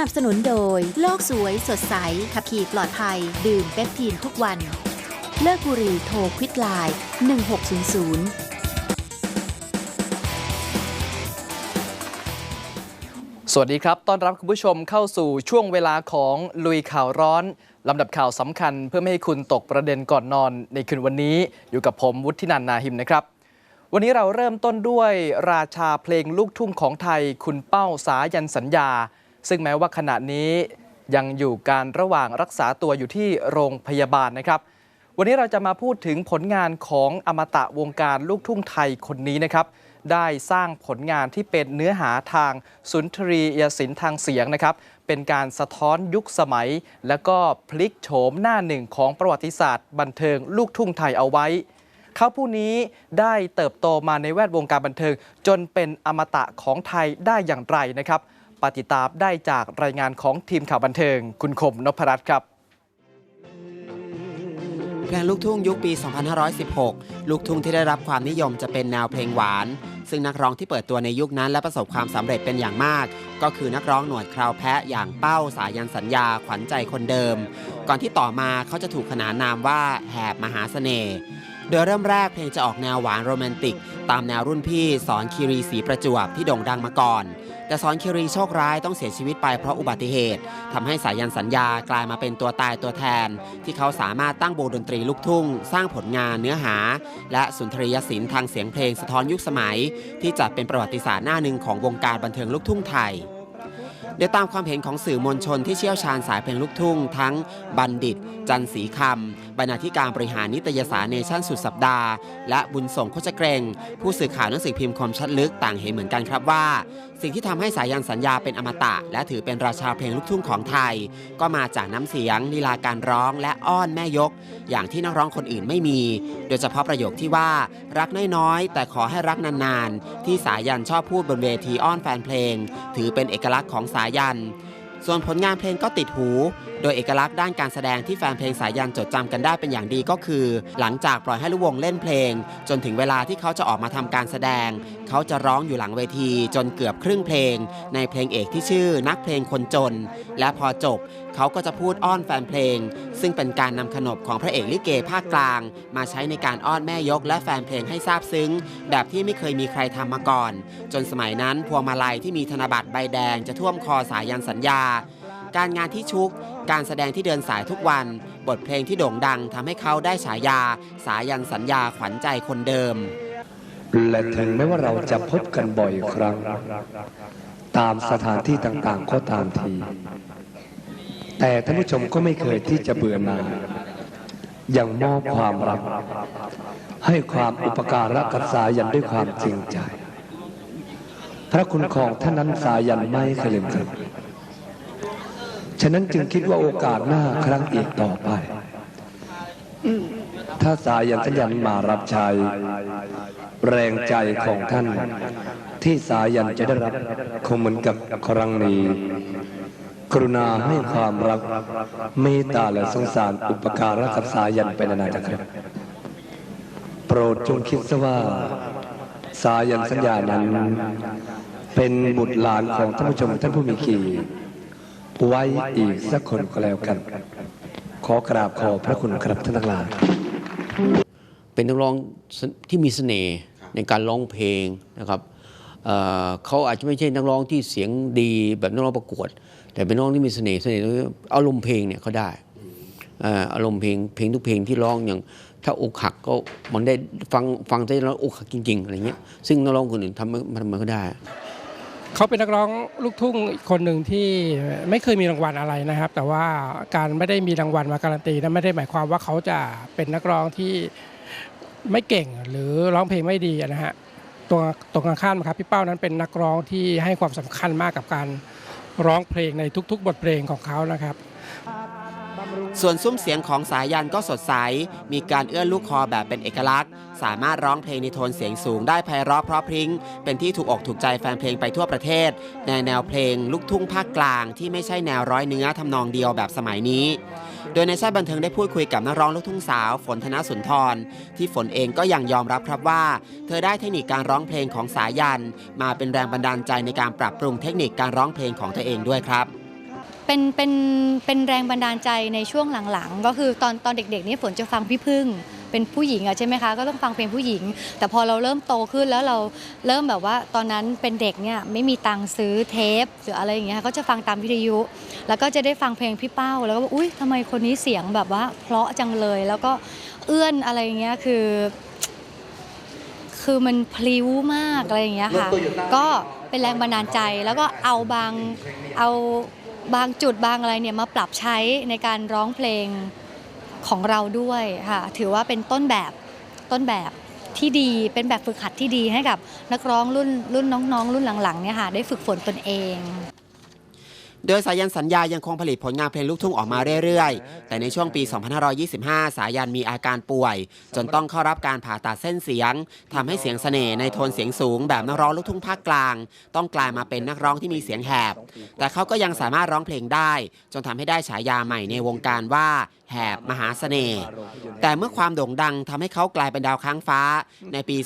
นับสนุนโดย โลกสวยสดใส ขับขี่ปลอดภัย ดื่มเปปทีนทุกวัน เลิกบุหรี่โทรควิดไลน์1600สวัสดีครับ ต้อนรับคุณผู้ชมเข้าสู่ช่วงเวลาของลุยข่าวร้อน ลำดับข่าวสำคัญเพื่อไม่ให้คุณตกประเด็นก่อนนอน ในคืนวันนี้อยู่กับผมวุฒินันนาหิมนะครับ วันนี้เราเริ่มต้นด้วยราชาเพลงลูกทุ่งของไทย คุณเป้าสายันสัญญา ซึ่งแม้ว่าขณะนี้ยังอยู่การระหว่างรักษาตัวอยู่ที่โรงพยาบาลนะครับ วันนี้เราจะมาพูดถึงผลงานของอมตะวงการลูกทุ่งไทยคนนี้นะครับได้สร้างผลงานที่เป็นเนื้อหาทางสุนทรียศิลป์ทางเสียงนะครับ เป็นการสะท้อนยุคสมัย และก็พลิกโฉมหน้าหนึ่งของประวัติศาสตร์ บันเทิงลูกทุ่งไทยเอาไว้ เขาผู้นี้ได้เติบโตมาในแวดวงการบันเทิง จนเป็นอมตะของไทยได้อย่างไรนะครับ ปฏิตามได้จากรายงานของทีมข่าวบันเทิง คุณคมนพรัตน์ครับเพลงลูกทุ่งยุคปี 2516 ลูกทุ่งที่ได้รับความนิยมจะเป็นแนวเพลงหวาน ซึ่งนักร้องที่เปิดตัวในยุคนั้นและประสบความสำเร็จเป็นอย่างมาก ก็คือนักร้องหนวดคราวแพะอย่างเป้าสายันสัญญาขวัญใจคนเดิม ก่อนที่ต่อมาเขาจะถูกขนานนามว่าแหบมหาเสน่ห์โดยเริ่มแรกเพลงจะออกแนวหวานโรแมนติก ตามแนวรุ่นพี่สอนคีรีศรีประจวบที่โด่งดังมาก่อน แต่สอนคิรีโชคร้ายต้องเสียชีวิตไปเพราะอุบัติเหตุทำให้สายันสัญญากลายมาเป็นตัวตายตัวแทน ที่เขาสามารถตั้งโบดนตรีลูกทุ่ง สร้างผลงานเนื้อหา และสุนทรียศิลป์ทางเสียงเพลงสะท้อนยุคสมัย ที่จัดเป็นประวัติศาสตร์หน้าหนึ่งของวงการบันเทิงลูกทุ่งไทย เดี๋ยวตามความเห็นของสื่อมวลชนที่เชี่ยวชาญสายเพลงลูกทุ่ง ทั้งบัณฑิต จันทร์ศรีคำบรรณาธิการบริหารนิตยสารเนชั่นสุดสัปดาห์ และบุญส่งโคชเกรง ผู้สื่อข่าวหนังสือพิมพ์คมชัดลึกต่างเห็นเหมือนกันครับว่า สิ่งที่ทำให้สายันสัญญาเป็นอมตะ และถือเป็นราชาเพลงลูกทุ่งของไทย ก็มาจากน้ำเสียงลีลาการร้องและอ้อนแม่ยก อย่างที่นักร้องคนอื่นไม่มี โดยเฉพาะประโยคที่ว่ารักน้อยๆแต่ขอให้รักนานๆที่สายันชอบพูดบนเวทีอ้อนแฟนเพลง ถือเป็นเอกลักษณ์ของสายน ส่วนผลงานเพลงก็ติดหู โดยเอกลักษณ์ด้านการแสดงที่แฟนเพลงสายันจดจำกันได้เป็นอย่างดีก็คือ หลังจากปล่อยให้ลูกวงเล่นเพลง จนถึงเวลาที่เขาจะออกมาทำการแสดง เขาจะร้องอยู่หลังเวที จนเกือบครึ่งเพลง ในเพลงเอกที่ชื่อนักเพลงคนจน และพอจบ เขาก็จะพูดอ้อนแฟนเพลง ซึ่งเป็นการนำขนบของพระเอกลิเกภาคกลาง มาใช้ในการอ้อนแม่ยกและแฟนเพลงให้ซาบซึ้ง แบบที่ไม่เคยมีใครทำมาก่อน จนสมัยนั้นพวงมาลัยที่มีธนบัตรใบแดงจะท่วมคอสายันสัญญา การงานที่ชุก การแสดงที่เดินสายทุกวัน บทเพลงที่โด่งดังทำให้เขาได้ฉายา สายันสัญญาขวัญใจคนเดิม และถึงแม้ว่าเราจะพบกันบ่อยครั้ง ตามสถานที่ต่างๆ ก็ตามที แต่ท่านผู้ชมก็ไม่เคยที่จะเบื่อหน่ายยังมอบความรัก ให้ความอุปการะกับสายันด้วยความจริงใจ พระคุณของท่านนั้นสายันไม่เคยลืมครับ ฉะนั้นจึงคิดว่าโอกาสหน้าครั้งอีกต่อไป ถ้าสายันสัญญาณมารับใช้แรงใจของท่าน ที่สายันจะได้รับคงเหมือนกับครั้งนี้ กรุณาให้ความรักเมตตาและสงสารอุปการะกับสายันเป็นนานๆนะครับ โปรดจงคิดซะว่า สายันสัญญานั้น เป็นบุตรหลานของท่านผู้ชมท่านผู้มีเกียรติ ไว้อีกสักคนก็แล้วกัน ขอกราบขอพระคุณครับท่านทั้งหลายเป็นนักร้องที่มีเสน่ห์ในการร้องเพลงนะครับเเขาอาจจะไม่ใช่นักร้องที่เสียงดีแบบนักร้องประกวด แต่เป็นนักร้องที่มีเสน่ห์เสน่ห์อารมณ์เพลงเนี่ยเขาได้อารมณ์เพลงเพลงทุกเพลงที่ร้องอย่างถ้าอกหักก็มันได้ฟังฟังได้แล้วอกหักจริง ๆอะไรเงี้ยซึ่งนักร้องคนอื่นทำม่ทำไมก็ได้ เขาเป็นนักร้องลูกทุ่งอีกคนหนึ่งที่ไม่เคยมีรางวัลอะไรนะครับ แต่ว่าการไม่ได้มีรางวัลมาการันตีนั้นไม่ได้หมายความว่าเขาจะเป็นนักร้องที่ไม่เก่งหรือร้องเพลงไม่ดีนะฮะตัวตรงกันข้ามครับพี่เป้านั้นเป็นนักร้องที่ให้ความสำคัญมากกับการร้องเพลงในทุก ๆ บทเพลงของเขานะครับ ส่วนซุ้มเสียงของสายันก็สดใส มีการเอื้อนลูกคอแบบเป็นเอกลักษณ์ สามารถร้องเพลงในโทนเสียงสูงได้ไพเราะเพราะพริ้ง เป็นที่ถูกอกถูกใจแฟนเพลงไปทั่วประเทศ ในแนวเพลงลูกทุ่งภาคกลางที่ไม่ใช่แนวร้อยเนื้อทำนองเดียวแบบสมัยนี้ โดยในชาติบันเทิงได้พูดคุยกับนักร้องลูกทุ่งสาว ฝนธนสุนทร ที่ฝนเองก็ยังยอมรับครับว่า เธอได้เทคนิคการร้องเพลงของสายัน มาเป็นแรงบันดาลใจในการปรับปรุงเทคนิคการร้องเพลงของตัวเองด้วยครับ เป็นเป็นเป็นแรงบันดาลใจในช่วงหลังๆ ก็คือตอนตอนเด็กๆนี่ฝนจะฟังพี่พึ่งเป็นผู้หญิงอะใช่ไหมคะก็ต้องฟังเพลงผู้หญิง แต่พอเราเริ่มโตขึ้นแล้วเราเริ่มแบบว่าตอนนั้นเป็นเด็กเนี่ยไม่มีตังค์ซื้อเทปหรืออะไรอย่างเงี้ยค่ะก็จะฟังตามวิทยุ แล้วก็จะได้ฟังเพลงพี่เป้า แล้วก็บอกอุ้ยทำไมคนนี้เสียงแบบว่าเพราะจังเลย แล้วก็เอื้อนอะไรอย่างเงี้ยคือ คือมันพลิ้วมากอะไรอย่างเงี้ยค่ะ ก็เป็นแรงบันดาลใจแล้วก็เอาบางเอา บางจุดบางอะไรเนี่ยมาปรับใช้ในการร้องเพลงของเราด้วยค่ะถือว่าเป็นต้นแบบต้นแบบที่ดีเป็นแบบฝึกหัดที่ดีให้กับนักร้องรุ่นรุ่นน้องๆ รุ่นหลังๆเนี่ยค่ะได้ฝึกฝนตนเอง โดยสายันสัญญายังคงผลิตผลงานเพลงลูกทุ่งออกมาเรื่อยๆ แต่ในช่วงปี 2525 สายันมีอาการป่วย จนต้องเข้ารับการผ่าตัดเส้นเสียงทำให้เสียงเสน่ห์ในโทนเสียงสูง แบบนักร้องลูกทุ่งภาคกลาง ต้องกลายมาเป็นนักร้องที่มีเสียงแหบ แต่เขาก็ยังสามารถร้องเพลงได้ จนทำให้ได้ฉายาใหม่ในวงการว่าแหบมหาเสน่ห์แต่เมื่อความโด่งดังทำให้เขากลายเป็นดาวค้างฟ้า ในปี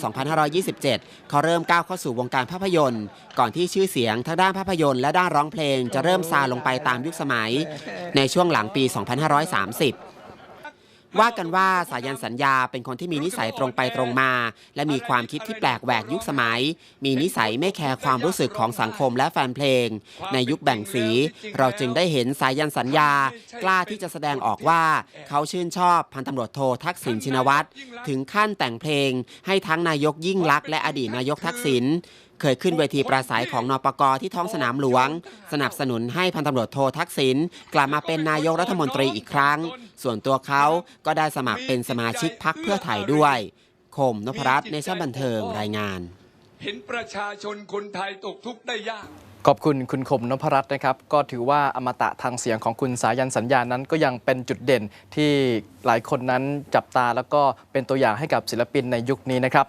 2527 เขาเริ่มก้าวเข้าสู่วงการภาพยนตร์ ก่อนที่ชื่อเสียงทั้งด้านภาพยนตร์และด้านร้องเพลงจะเริ่มซาลงไปตามยุคสมัย ในช่วงหลังปี 2530 ว่ากันว่าสายันสัญญาเป็นคนที่มีนิสัยตรงไปตรงมา และมีความคิดที่แปลกแหวกยุคสมัย มีนิสัยไม่แคร์ความรู้สึกของสังคมและแฟนเพลง ในยุคแบ่งสี เราจึงได้เห็นสายันสัญญา กล้าที่จะแสดงออกว่า เขาชื่นชอบพันตำรวจโททักษิณชินวัตรถึงขั้นแต่งเพลง ให้ทั้งนายกยิ่งลักษณ์และอดีตนายกทักษิณ เคยขึ้นเวทีปราศัยของนปกที่ท้องสนามหลวง สนับสนุนให้พันตำรวจโททักษิณกลับมาเป็นนายกรัฐมนตรีอีกครั้ง ส่วนตัวเขาก็ได้สมัครเป็นสมาชิกพักเพื่อไทยด้วย คมนพรัตน์ในชั้นบันเทิงรายงาน เห็นประชาชนคนไทยตกทุกข์ได้ยาก ขอบคุณคุณคมนพรัตน์นะครับ ก็ถือว่าอมตะทางเสียงของคุณสายันสัญญานั้นก็ยังเป็นจุดเด่นที่หลายคนนั้นจับตาแล้วก็เป็นตัวอย่างให้กับศิลปินในยุคนี้นะครับ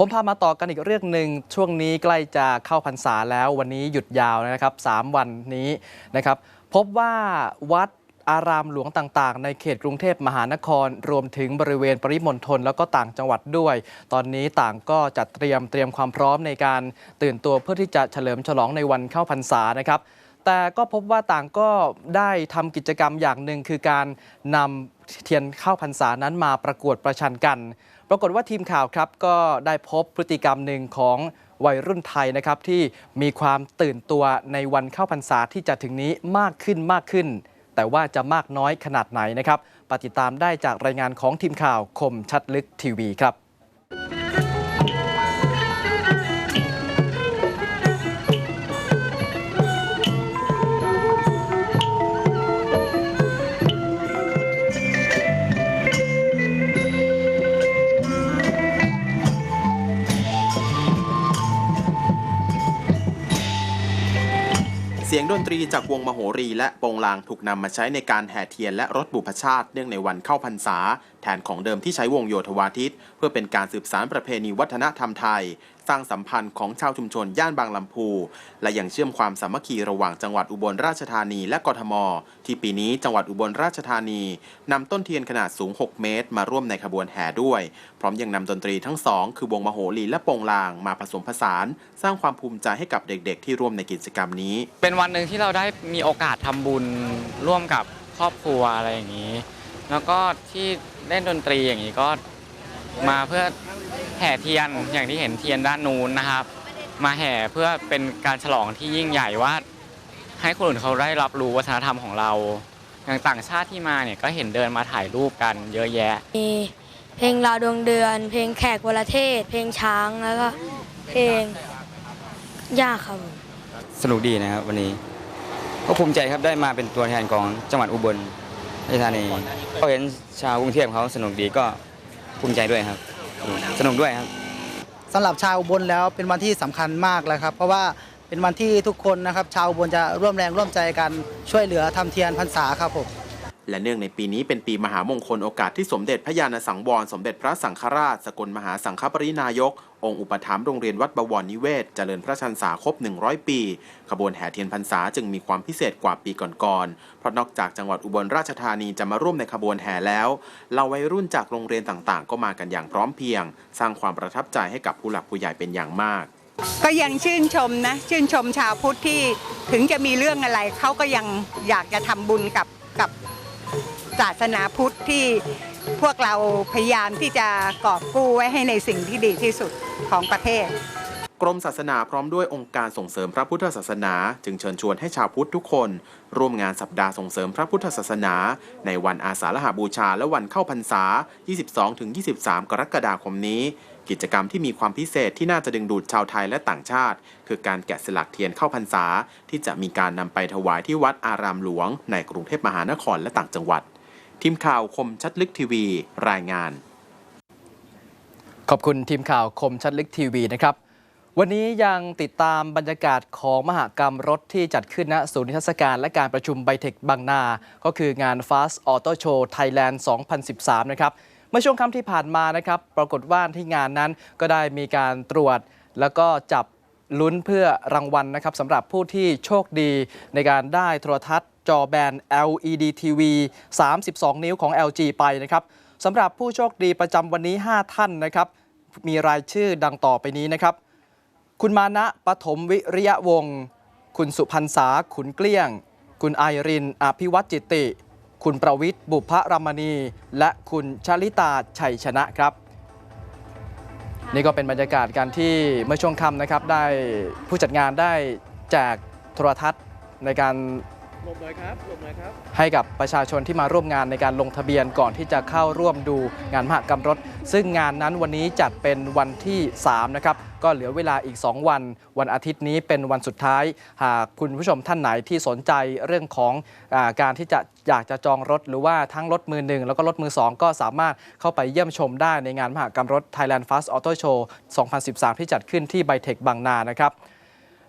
ผมพามาต่อกันอีกเรื่องหนึ่งช่วงนี้ใกล้จะเข้าพรรษาแล้ววันนี้หยุดยาวนะครับ 3 วันนี้นะครับ พบว่าวัดอารามหลวงต่างๆ ในเขตกรุงเทพมหานคร รวมถึงบริเวณปริมณฑลแล้วก็ต่างจังหวัดด้วย ตอนนี้ต่างก็จัดเตรียมเตรียมความพร้อมในการตื่นตัวเพื่อที่จะเฉลิมฉลองในวันเข้าพรรษานะครับ แต่ก็พบว่าต่างก็ได้ทำกิจกรรมอย่างหนึ่งคือการนำเทียนเข้าพรรษานั้นมาประกวดประชันกัน ปรากฏว่าทีมข่าวครับก็ได้พบพฤติกรรมหนึ่งของวัยรุ่นไทยนะครับที่มีความตื่นตัวในวันเข้าพรรษาที่จะถึงนี้มากขึ้นมากขึ้น แต่ว่าจะมากน้อยขนาดไหนนะครับปฏิดตามได้จากรายงานของทีมข่าวคมชัดลึกทีวีครับ ดนตรีจากวงมโหรีและโปงลางถูกนำมาใช้ในการแห่เทียนและรถบุพชาติเนื่องในวันเข้าพรรษา นของเดิมที่ใช้วงโยธวาทิต เพื่อเป็นการสืบสานประเพณีวัฒนธรรมไทย สร้างสัมพันธ์ของชาวชุมชนย่านบางลำพู และยังเชื่อมความสามัคคีระหว่างจังหวัดอุบลราชธานีและกทม ที่ปีนี้จังหวัดอุบลราชธานีนำต้นเทียนขนาดสูง 6 เมตร มาร่วมในขบวนแห่ด้วย พร้อมยังนำดนตรีทั้งสองคือวงมโหรีและโปงลางมาผสมผสาน สร้างความภูมิใจให้กับเด็กๆ ที่ร่วมในกิจกรรมนี้ เป็นวันหนึ่งที่เราได้มีโอกาสทำบุญร่วมกับครอบครัวอะไรอย่างนี้ แล้วก็ที่เล่นดนตรีอย่างนี้ก็มาเพื่อแห่เทียนอย่างที่เห็นเทียนด้านนู้นนะครับ มาแห่เพื่อเป็นการฉลองที่ยิ่งใหญ่ว่า ให้คนอื่นเขาได้รับรู้วัฒนธรรมของเรา อย่างต่างชาติที่มาเนี่ยก็เห็นเดินมาถ่ายรูปกันเยอะแยะ มีเพลงราวดวงเดือน เพลงแขกวรเทศ เพลงช้างแล้วก็เพลงยากครับผมสนุกดีนะครับวันนี้ก็ภูมิใจครับได้มาเป็นตัวแทนของจังหวัดอุบล ราชธานีก็เห็นชาวกรุงเทพเขาสนุกดีก็ภูมิใจด้วยครับ สนุกด้วยครับสำหรับชาวอุบลแล้วเป็นวันที่สำคัญมากเลยครับ เพราะว่าเป็นวันที่ทุกคนนะครับ ชาวอุบลจะร่วมแรงร่วมใจกันช่วยเหลือทำเทียนพรรษาครับผม และเนื่องในปีนี้เป็นปีมหามงคลโอกาสที่สมเด็จพระญาณสังวร สมเด็จพระสังฆราช สกลมหาสังฆปรินายก องค์อุปถัมภ์โรงเรียนวัดบวรนิเวศ เจริญพระชันษาครบ 100 ปี ขบวนแห่เทียนพรรษาจึงมีความพิเศษกว่าปีก่อนๆ เพราะนอกจากจังหวัดอุบลราชธานีจะมาร่วมในขบวนแห่แล้วเหล่าวัยรุ่นจากโรงเรียนต่างๆ ก็มากันอย่างพร้อมเพรียง สร้างความประทับใจให้กับผู้หลักผู้ใหญ่เป็นอย่างมากก็ยังชื่นชมนะ ชื่นชมชาวพุทธที่ถึงจะมีเรื่องอะไรเขาก็ยังอยากจะทำบุญกับกับ ศาสนาพุทธที่พวกเราพยายามที่จะกอบกู้ไว้ให้ในสิ่งที่ดีที่สุดของประเทศ กรมศาสนาพร้อมด้วยองค์การส่งเสริมพระพุทธศาสนา จึงเชิญชวนให้ชาวพุทธทุกคน ร่วมงานสัปดาห์ส่งเสริมพระพุทธศาสนา ในวันอาสาฬหบูชาและวันเข้าพรรษา 22-23 กรกฎาคมนี้ กิจกรรมที่มีความพิเศษที่น่าจะดึงดูดชาวไทยและต่างชาติ คือการแกะสลักเทียนเข้าพรรษา ที่จะมีการนำไปถวายที่วัดอารามหลวง ในกรุงเทพมหานครและต่างจังหวัด ทีมข่าวคมชัดลึกทีวี รายงาน ขอบคุณทีมข่าวคมชัดลึกทีวีนะครับ วันนี้ยังติดตามบรรยากาศของมหกรรมรถที่จัดขึ้นณศูนย์นิทรรศการและการประชุมไบเทคบางนา ก็คืองาน Fast Auto Show Thailand 2013 นะครับเมื่อช่วงค่ำที่ผ่านมานะครับ ปรากฏว่าที่งานนั้นก็ได้มีการตรวจแล้วก็จับลุ้นเพื่อรางวัลนะครับสำหรับผู้ที่โชคดีในการได้โทรทัศน์ จอแบน LED TV 32 นิ้วของ LG ไปนะครับสำหรับผู้โชคดีประจำวันนี้ 5 ท่านนะครับ มีรายชื่อดังต่อไปนี้นะครับ คุณมานะปฐมวิริยะวงศ์คุณสุพันษาขุนเกลี้ยง คุณไอรินอภิวัตจิตติคุณประวิทย์บุพรามณี และคุณชลิตาชัยชนะครับ นี่ก็เป็นบรรยากาศการที่เมื่อช่วงค่ำนะครับได้ผู้จัดงานได้แจกโทรทัศน์ในการ ให้กับประชาชนที่มาร่วมงานในการลงทะเบียนก่อนที่จะเข้าร่วมดูงานมหกรรมรถ ซึ่งงานนั้นวันนี้จัดเป็นวันที่3นะครับก็เหลือเวลาอีก 2 วัน วันอาทิตย์นี้เป็นวันสุดท้าย หากคุณผู้ชมท่านไหนที่สนใจเรื่องของอาการที่จะอยากจะจองรถ หรือว่าทั้งรถมือหนึ่งแล้วก็รถมือ 2 ก็สามารถเข้าไปเยี่ยมชมได้ในงานมหกรรมรถ Thailand Fast Auto Show 2013 ที่จัดขึ้นที่ไบเทคบางนานะครับ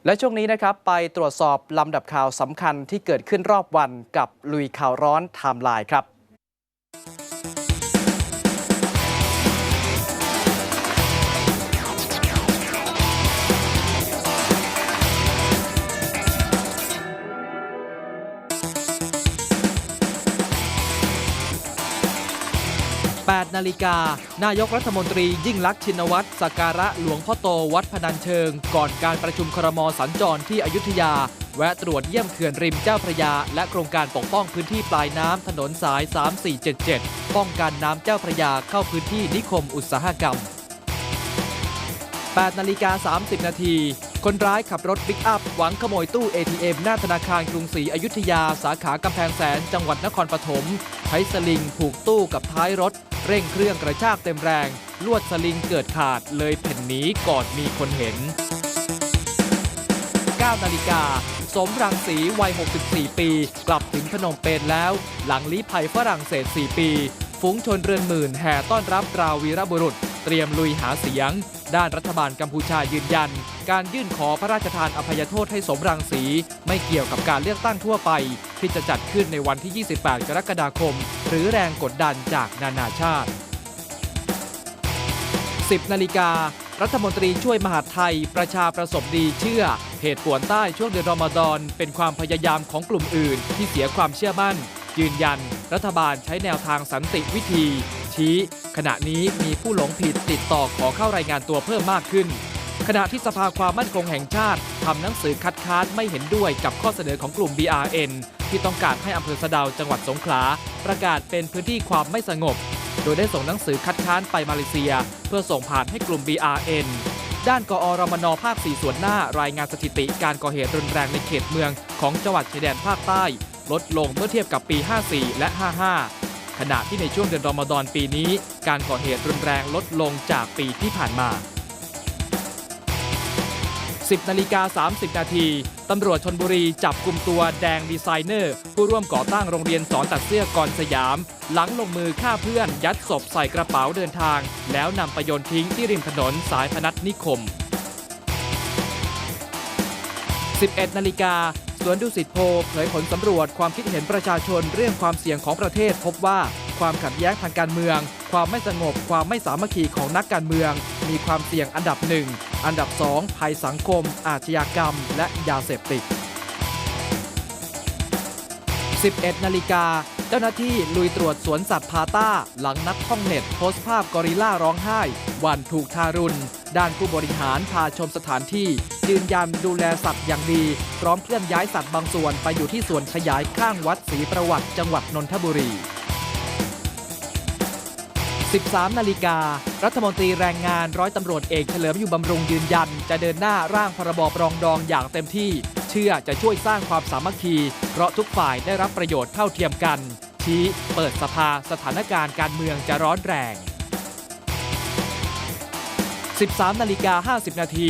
และช่วงนี้นะครับไปตรวจสอบลำดับข่าวสำคัญที่เกิดขึ้นรอบวันกับลุยข่าวร้อนไทม์ไลน์ครับ 8 นาฬิกา นายกรัฐมนตรียิ่งลักษณ์ชินวัตรสักการะหลวงพ่อโตวัดพนัญเชิง ก่อนการประชุมครมสัญจรที่อยุธยา แวะตรวจเยี่ยมเขื่อนริมเจ้าพระยา และโครงการปกป้องพื้นที่ปลายน้ำถนนสาย 3477 ป้องกันน้ำเจ้าพระยาเข้าพื้นที่นิคมอุตสาหกรรม 8 นาฬิกา 30 นาทีคนร้ายขับรถปิกอัพ หวังขโมยตู้ ATM หน้าธนาคารกรุงศรีอยุธยา สาขากำแพงแสน จังหวัดนครปฐมใช้สลิงผูกตู้กับท้ายรถ เร่งเครื่องกระชากเต็มแรง ลวดสลิงเกิดขาดเลยเพ่นนี้ก่อนมีคนเห็น 9 นาฬิกา สมรังสีวัย 64 ปี กลับถึงพนมเปญแล้ว หลังลี้ภัยฝรั่งเศส 4 ปี ฝูงชนเรือนหมื่นแห่ต้อนรับตราววีรบุรุษ เตรียมลุยหาเสียง ด้านรัฐบาลกัมพูชายืนยัน การยื่นขอพระราชทานอภัยโทษให้สมรังสี ไม่เกี่ยวกับการเลือกตั้งทั่วไป ที่จะจัดขึ้นในวันที่ 28 กรกฎาคม หรือแรงกดดันจากนานาชาติ 10 นาฬิกา รัฐมนตรีช่วยมหาดไทย ประชาประสบดีเชื่อ เหตุป่วนใต้ช่วงเดือนรอมฎอนเป็นความพยายามของกลุ่มอื่น ที่เสียความเชื่อมั่น ยืนยัน รัฐบาลใช้แนวทางสันติวิธี ชี้ ขณะนี้มีผู้หลงผิดติดต่อขอเข้ารายงานตัวเพิ่มมากขึ้นขณะที่สภาความมั่นคงแห่งชาติทำหนังสือคัดค้านไม่เห็นด้วยกับข้อเสนอของกลุ่ม BRN ที่ต้องการให้อำเภอสะดาวจังหวัดสงขลา ประกาศเป็นพื้นที่ความไม่สงบ โดยได้ส่งหนังสือคัดค้านไปมาเลเซีย เพื่อส่งผ่านให้กลุ่ม BRN ด้านกอรมนภาค 4 ส่วนหน้ารายงานสถิติการก่อเหตุรุนแรงในเขตเมืองของจังหวัดชายแดนภาคใต้ ลดลงเมื่อเทียบกับปี 54 และ 55 ขณะที่ในช่วงเดือนรอมฎอนปีนี้ การก่อเหตุรุนแรงลดลงจากปีที่ผ่านมา 10นาฬิกา30 นาทีตำรวจชนบุรีจับกลุ่มตัวแดงดีไซเนอร์ ผู้ร่วมก่อตั้งโรงเรียนสอนตัดเสื้อกรสยาม หลังลงมือฆ่าเพื่อน ยัดศพใส่กระเป๋าเดินทาง แล้วนำไปโยนทิ้งที่ริมถนนสายพนัสนิคม 11 นาฬิกาสวนดุสิตโพเผยผลสำรวจความคิดเห็นประชาชนเรื่องความเสี่ยงของประเทศพบว่าความขัดแย้งทางการเมือง ความไม่สงบ ความไม่สามัคคีของนักการเมือง มีความเสี่ยงอันดับหนึ่ง อันดับ 2 ภัยสังคม อาชญากรรม และยาเสพติด 11 นาฬิกา เจ้าหน้าที่ลุยตรวจสวนสัตว์พาต้า หลังนักท่องเน็ตโพสต์ภาพกอริลล่าร้องไห้ วันถูกทารุณ ด้านผู้บริหารพาชมสถานที่ ยืนยันดูแลสัตว์อย่างดี พร้อมเคลื่อนย้ายสัตว์บางส่วนไปอยู่ที่สวนขยายข้างวัดศรีประวัติจังหวัดนนทบุรี 13 นาฬิกา รัฐมนตรีแรงงานร้อยตำรวจเอกเฉลิมอยู่บำรุงยืนยัน จะเดินหน้าร่างพรบปรองดองอย่างเต็มที่ เชื่อจะช่วยสร้างความสามัคคี เพราะทุกฝ่ายได้รับประโยชน์เท่าเทียมกัน ชี้เปิดสภาสถานการณ์การเมืองจะร้อนแรง 13 นาฬิกา 50 นาที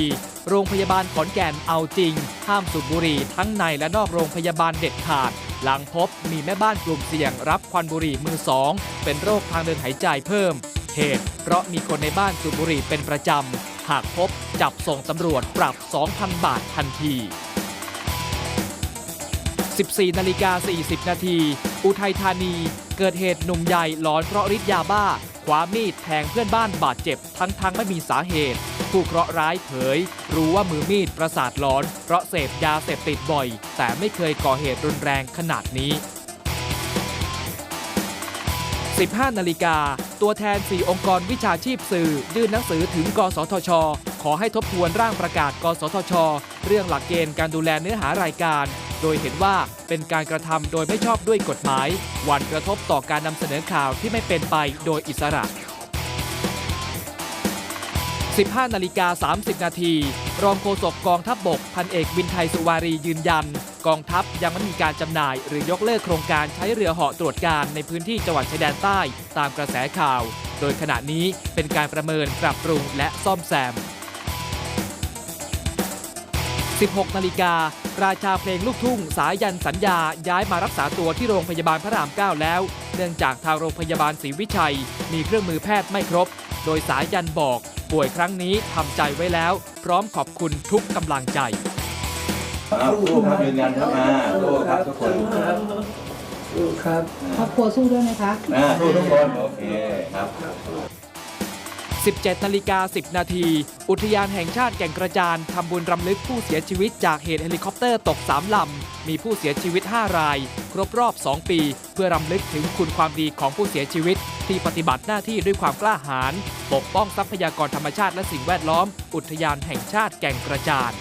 โรงพยาบาลขอนแก่นเอาจริง ห้ามสูบบุหรี่ทั้งในและนอกโรงพยาบาลเด็ดขาด หลังพบมีแม่บ้านกลุ่มเสี่ยงรับควันบุหรี่มือสองเป็นโรคทางเดินหายใจเพิ่ม เหตุ เพราะมีคนในบ้านสูบบุหรี่เป็นประจำ หากพบจับส่งตำรวจปรับ 2,000 บาททันที 14นาฬิกา40 นาที อุทัยธานี เกิดเหตุหนุ่มใหญ่หลอนเพราะฤทธิ์ยาบ้าคว้ามีดแทงเพื่อนบ้านบาดเจ็บทั้งทั้งๆไม่มีสาเหตุ ผู้เคราะห์ร้ายเผย รู้ว่ามือมีดประสาทหลอน เพราะเสพยาเสพติดบ่อย แต่ไม่เคยก่อเหตุรุนแรงขนาดนี้ 15 นาฬิกา ตัวแทน 4 องค์กรวิชาชีพสื่อ ยื่นหนังสือถึง กสทช ขอให้ทบทวนร่างประกาศ กสทช เรื่องหลักเกณฑ์การดูแลเนื้อหารายการโดยเห็นว่าเป็นการกระทำโดยไม่ชอบด้วยกฎหมาย วันกระทบต่อการนำเสนอข่าวที่ไม่เป็นไปโดยอิสระ 15 นาฬิกา 30 นาที รองโฆษกกองทัพบบก พันเอกวินไทยสุวารียืนยัน กองทัพยังไม่มีการจำหน่าย หรือยกเลิกโครงการใช้เรือเหาะตรวจการในพื้นที่จังหวัดชายแดนใต้ตามกระแสข่าว โดยขณะนี้เป็นการประเมินปรับปรุงและซ่อมแซม 16 นาฬิการาชาเพลงลูกทุ่ง สายันสัญญาย้ายมารักษาตัวที่โรงพยาบาลพระราม 9 แล้ว เนื่องจากทางโรงพยาบาลศรีวิชัย มีเครื่องมือแพทย์ไม่ครบ โดยสายันบอก ป่วยครั้งนี้ทำใจไว้แล้ว พร้อมขอบคุณทุกกำลังใจสู้ครับยืนยันครับมาสู้ครับทุกคนสู้ครับครอบครัวสู้ด้วยไหมคะอ่าสู้ทุกคนโอเคครับ 17นาฬิกา10 นาที อุทยานแห่งชาติแก่งกระจานทำบุญรำลึกผู้เสียชีวิตจากเหตุเฮลิคอปเตอร์ตก 3 ลำ มีผู้เสียชีวิต 5 ราย ครบรอบ 2 ปี เพื่อรำลึกถึงคุณความดีของผู้เสียชีวิต ที่ปฏิบัติหน้าที่ด้วยความกล้าหาญปกป้องทรัพยากรธรรมชาติและสิ่งแวดล้อม อุทยานแห่งชาติแก่งกระจาน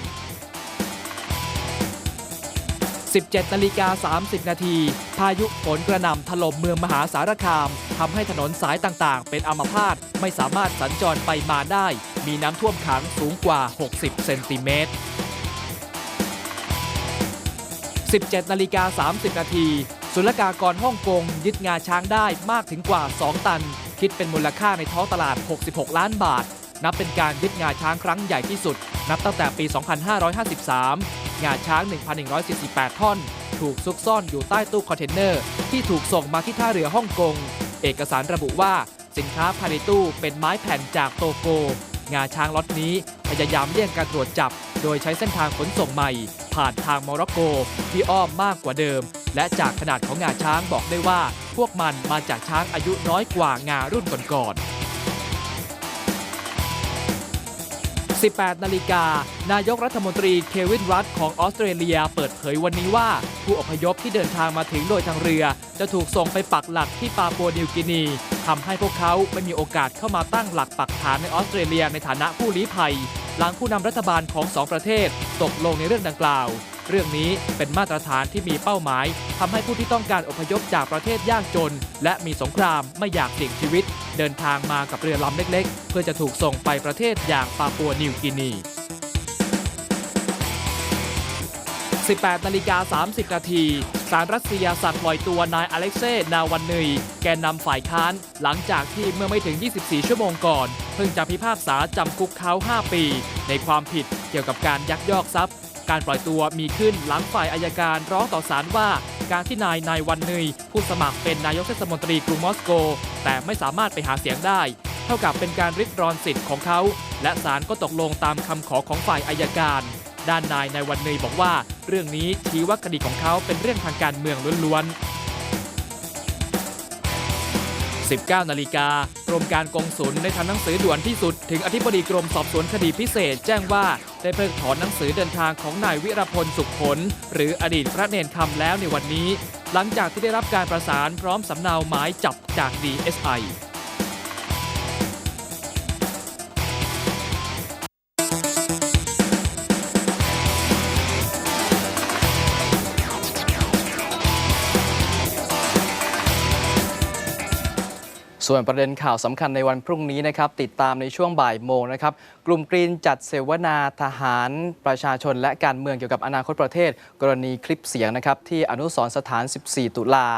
17นาฬิกา30 นาที พายุฝนกระหน่ำถล่มเมืองมหาสารคามทำให้ถนนสายต่างๆ เป็นอัมพาตไม่สามารถสัญจรไปมาได้ มีน้ำท่วมขังสูงกว่า 60 เซนติเมตร 17นาฬิกา30 นาทีศุลกากรฮ่องกงยึดงาช้างได้มากถึงกว่า 2 ตัน คิดเป็นมูลค่าในท้องตลาด 66 ล้านบาท นับเป็นการยึดงาช้างครั้งใหญ่ที่สุด นับตั้งแต่ปี 2553 งาช้าง 1,148 ท่อน ถูกซุกซ่อนอยู่ใต้ตู้คอนเทนเนอร์ ที่ถูกส่งมาที่ท่าเรือฮ่องกง เอกสารระบุว่าสินค้าภายในตู้เป็นไม้แผ่นจากโตโก งาช้างล็อตนี้พยายามเลี่ยงการตรวจจับ โดยใช้เส้นทางขนส่งใหม่ ผ่านทางโมร็อกโก ที่อ้อมมากกว่าเดิม และจากขนาดของงาช้างบอกได้ว่า พวกมันมาจากช้างอายุน้อยกว่างารุ่นก่อนๆ 18 นาฬิกา นายกรัฐมนตรีเควินรัตของออสเตรเลียเปิดเผยวันนี้ว่า ผู้อพยพที่เดินทางมาถึงโดยทางเรือ จะถูกส่งไปปักหลักที่ปาปัวนิวกินีทำให้พวกเขาไม่มีโอกาสเข้ามาตั้งหลักปักฐานในออสเตรเลียในฐานะผู้ลี้ภัย หลังผู้นำรัฐบาลของสองประเทศตกลงในเรื่องดังกล่าว เรื่องนี้เป็นมาตรฐานที่มีเป้าหมายทำให้ผู้ที่ต้องการอพยพจากประเทศยากจน และมีสงครามไม่อยากเสี่ยงชีวิต เดินทางมากับเรือลำเล็กๆ เพื่อจะถูกส่งไปประเทศอย่างปาปัวนิวกินี 18นาฬิกา30 นาทีสารรัสเซียสั่งปล่อยตัวนายอเล็กเซย์นาวันนึยแกนนำฝ่ายค้าน หลังจากที่เมื่อไม่ถึง 24 ชั่วโมงก่อน เพิ่งจะพิพากษาจำคุกเขา 5 ปี ในความผิดเกี่ยวกับการยักยอกทรัพย์ การปล่อยตัวมีขึ้นหลังฝ่ายอายการร้องต่อศาลว่า การที่นายนายวันนึยผู้สมัครเป็นนายกเทศมนตรีกรุงมอสโก แต่ไม่สามารถไปหาเสียงได้ เท่ากับเป็นการริดรอนสิทธิ์ของเขา และศาลก็ตกลงตามคำขอของฝ่ายอายการ ด้านนายในวันเนยบอกว่า เรื่องนี้ชี้ว่าคดีของเขาเป็นเรื่องทางการเมืองล้วนๆ19นาฬิกากรมการกงสุลได้ทำหนังสือด่วนที่สุด ถึงอธิบดีกรมสอบสวนคดีพิเศษ แจ้งว่า ได้เพิกถอนหนังสือเดินทางของนายวิรพลสุขผล หรืออดีตพระเนนคำแล้วในวันนี้ หลังจากที่ได้รับการประสานพร้อมสำเนาหมายจับจาก DSI ส่วนประเด็นข่าวสำคัญในวันพรุ่งนี้นะครับ ติดตามในช่วงบ่ายโมงนะครับ กลุ่มกรีนจัดเสวนาทหารประชาชนและการเมืองเกี่ยวกับอนาคตประเทศ กรณีคลิปเสียงนะครับ ที่อนุสรสถาน 14 ตุลา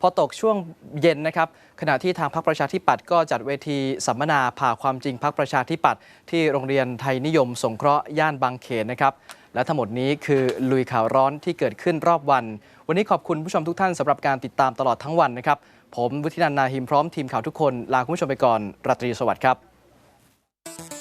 พอตกช่วงเย็นนะครับ ขณะที่ทางพรรคประชาธิปัตย์ก็จัดเวทีสัมมนาผ่าความจริงพรรคประชาธิปัตย์ที่โรงเรียนไทยนิยมสงเคราะห์ย่านบางเขนนะครับ และทั้งหมดนี้คือลุยข่าวร้อนที่เกิดขึ้นรอบวัน วันนี้ขอบคุณผู้ชมทุกท่านสำหรับการติดตามตลอดทั้งวันนะครับ ผมวุฒินันนาหิมพร้อมทีมข่าวทุกคน ลาคุณผู้ชมไปก่อนราตรีสวัสดิ์ครับ